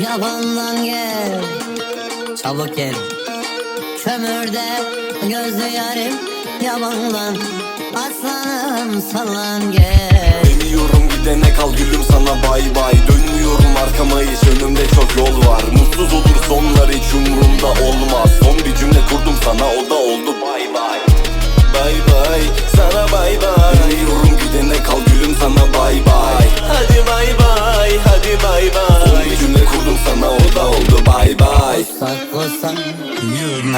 yabandan gel Çabuk gel. Kömürde gözlü yarim yabandan Aslanım sallan gel. Demiyorum gidene kal gülüm sana bay bay. Dönmüyorum arkama hiç önümde çok yol var. Mutsuz olur sonlar hiç umurumda olmaz. Son bir cümle kurdum sana o da oldu bay bay. Bay bay sana bay bay. Dönmüyorum gidene kal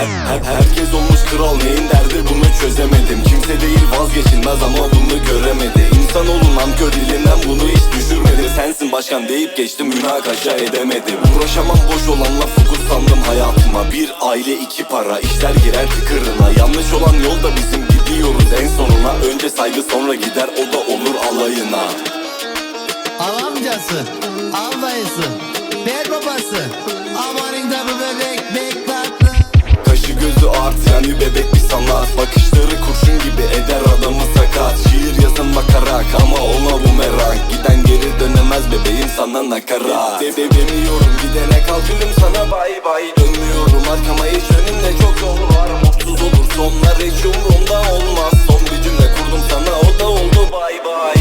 her, her- herkes olmuş kral neyin derdi? Bunu çözemedim. Kimse değil vazgeçilmez ama bunu göremedi. İnsanoğlu nankör dilinden bunu hiç düşürmedi Sensin başkan deyip geçtim münakaşa edemedim. Uğraşamam boş olanla fokus sandım hayatıma. Bir aile iki para işler girer tıkırına Yanlış olan yolda bizim gidiyoruz. En sonuna Önce saygı sonra gider o da olur alayına. Al amcası, al dayısı, ver babası Amanın da bebek bek tatlı sana nakarat De de demiyorum gidene kal gülüm sana bay bay Dönmüyorum arkama hiç önümde çok yol var Mutsuz olur. Sonlar hiç umurumda olmaz. Son bir cümle kurdum sana o da oldu bay bay.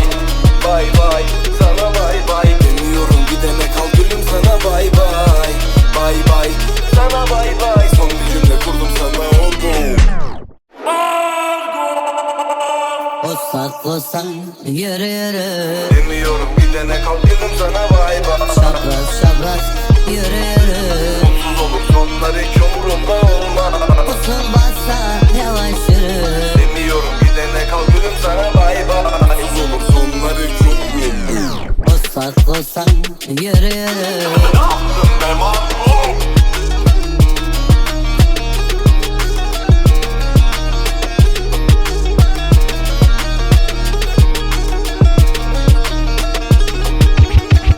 Bay bay sana bay bay Demiyorum gidene kal gülüm sana bay bay. Bay bay sana bay bay. Son bir cümle kurdum sana o da Kosak kosak yürü yürü. Demiyorum gidene kal gülüm sana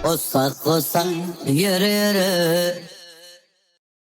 Kosak kosak yürü yürü Yaptım